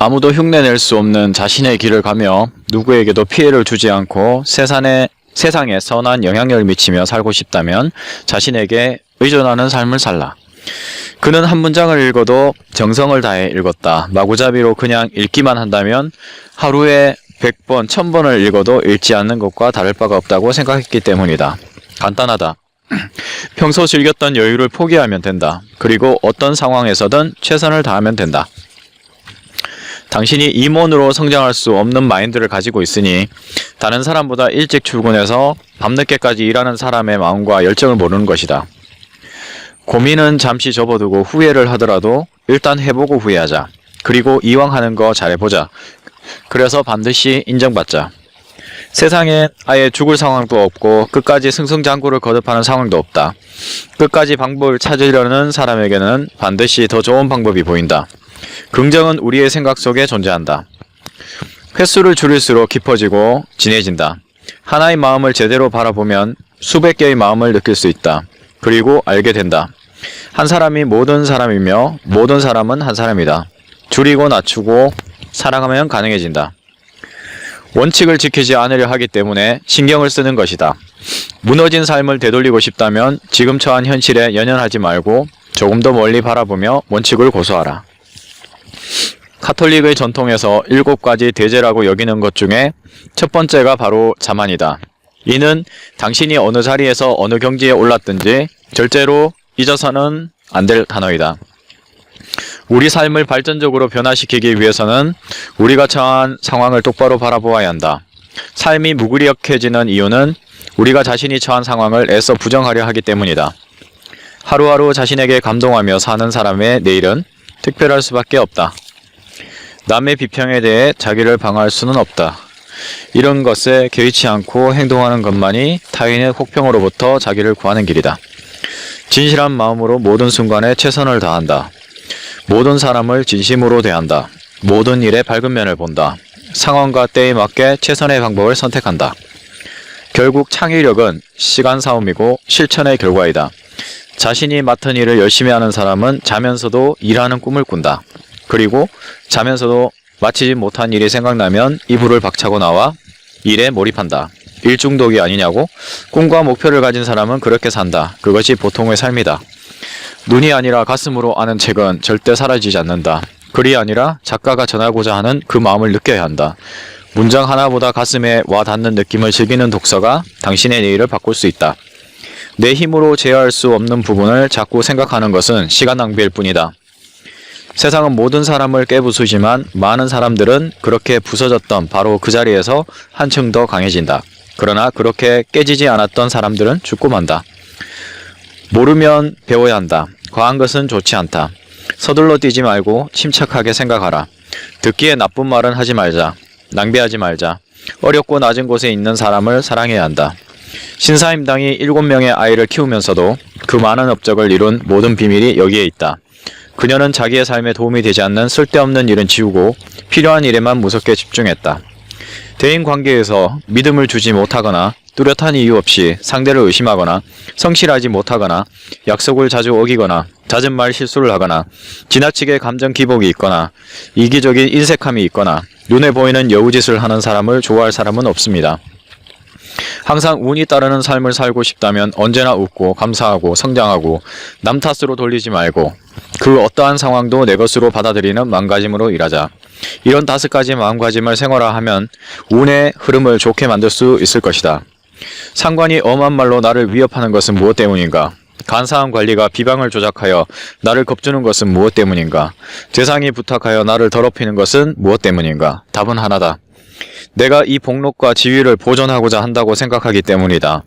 아무도 흉내낼 수 없는 자신의 길을 가며 누구에게도 피해를 주지 않고 세상에, 세상에 선한 영향력을 미치며 살고 싶다면 자신에게 의존하는 삶을 살라. 그는 한 문장을 읽어도 정성을 다해 읽었다. 마구잡이로 그냥 읽기만 한다면 하루에 100번, 1000번을 읽어도 읽지 않는 것과 다를 바가 없다고 생각했기 때문이다. 간단하다. 평소 즐겼던 여유를 포기하면 된다. 그리고 어떤 상황에서든 최선을 다하면 된다. 당신이 임원으로 성장할 수 없는 마인드를 가지고 있으니 다른 사람보다 일찍 출근해서 밤늦게까지 일하는 사람의 마음과 열정을 모르는 것이다. 고민은 잠시 접어두고 후회를 하더라도 일단 해보고 후회하자. 그리고 이왕 하는 거 잘해보자. 그래서 반드시 인정받자. 세상에 아예 죽을 상황도 없고 끝까지 승승장구를 거듭하는 상황도 없다. 끝까지 방법을 찾으려는 사람에게는 반드시 더 좋은 방법이 보인다. 긍정은 우리의 생각 속에 존재한다. 횟수를 줄일수록 깊어지고 진해진다. 하나의 마음을 제대로 바라보면 수백 개의 마음을 느낄 수 있다. 그리고 알게 된다. 한 사람이 모든 사람이며 모든 사람은 한 사람이다. 줄이고 낮추고 사랑하면 가능해진다. 원칙을 지키지 않으려 하기 때문에 신경을 쓰는 것이다. 무너진 삶을 되돌리고 싶다면 지금 처한 현실에 연연하지 말고 조금 더 멀리 바라보며 원칙을 고수하라. 카톨릭의 전통에서 일곱 가지 대제라고 여기는 것 중에 첫 번째가 바로 자만이다. 이는 당신이 어느 자리에서 어느 경지에 올랐든지 절대로 잊어서는 안 될 단어이다. 우리 삶을 발전적으로 변화시키기 위해서는 우리가 처한 상황을 똑바로 바라보아야 한다. 삶이 무기력해지는 이유는 우리가 자신이 처한 상황을 애써 부정하려 하기 때문이다. 하루하루 자신에게 감동하며 사는 사람의 내일은 특별할 수밖에 없다. 남의 비평에 대해 자기를 방어할 수는 없다. 이런 것에 개의치 않고 행동하는 것만이 타인의 혹평으로부터 자기를 구하는 길이다. 진실한 마음으로 모든 순간에 최선을 다한다. 모든 사람을 진심으로 대한다. 모든 일에 밝은 면을 본다. 상황과 때에 맞게 최선의 방법을 선택한다. 결국 창의력은 시간 싸움이고 실천의 결과이다. 자신이 맡은 일을 열심히 하는 사람은 자면서도 일하는 꿈을 꾼다. 그리고 자면서도 마치지 못한 일이 생각나면 이불을 박차고 나와 일에 몰입한다. 일 중독이 아니냐고? 꿈과 목표를 가진 사람은 그렇게 산다. 그것이 보통의 삶이다. 눈이 아니라 가슴으로 아는 책은 절대 사라지지 않는다. 글이 아니라 작가가 전하고자 하는 그 마음을 느껴야 한다. 문장 하나보다 가슴에 와 닿는 느낌을 즐기는 독서가 당신의 내일을 바꿀 수 있다. 내 힘으로 제어할 수 없는 부분을 자꾸 생각하는 것은 시간 낭비일 뿐이다. 세상은 모든 사람을 깨부수지만 많은 사람들은 그렇게 부서졌던 바로 그 자리에서 한층 더 강해진다. 그러나 그렇게 깨지지 않았던 사람들은 죽고 만다. 모르면 배워야 한다. 과한 것은 좋지 않다. 서둘러 뛰지 말고 침착하게 생각하라. 듣기에 나쁜 말은 하지 말자. 낭비하지 말자. 어렵고 낮은 곳에 있는 사람을 사랑해야 한다. 신사임당이 7명의 아이를 키우면서도 그 많은 업적을 이룬 모든 비밀이 여기에 있다. 그녀는 자기의 삶에 도움이 되지 않는 쓸데없는 일은 지우고 필요한 일에만 무섭게 집중했다. 대인 관계에서 믿음을 주지 못하거나 뚜렷한 이유 없이 상대를 의심하거나 성실하지 못하거나 약속을 자주 어기거나 잦은 말 실수를 하거나 지나치게 감정 기복이 있거나 이기적인 인색함이 있거나 눈에 보이는 여우짓을 하는 사람을 좋아할 사람은 없습니다. 항상 운이 따르는 삶을 살고 싶다면 언제나 웃고 감사하고 성장하고 남 탓으로 돌리지 말고 그 어떠한 상황도 내 것으로 받아들이는 마음가짐으로 일하자. 이런 다섯 가지 마음가짐을 생활화하면 운의 흐름을 좋게 만들 수 있을 것이다. 상관이 엄한 말로 나를 위협하는 것은 무엇 때문인가? 간사한 관리가 비방을 조작하여 나를 겁주는 것은 무엇 때문인가? 대상이 부탁하여 나를 더럽히는 것은 무엇 때문인가? 답은 하나다. 내가 이 복록과 지위를 보존하고자 한다고 생각하기 때문이다.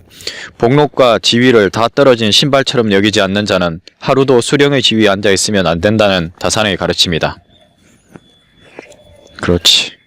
복록과 지위를 다 떨어진 신발처럼 여기지 않는 자는 하루도 수령의 지위에 앉아 있으면 안 된다는 다산의 가르침이다. 그렇지.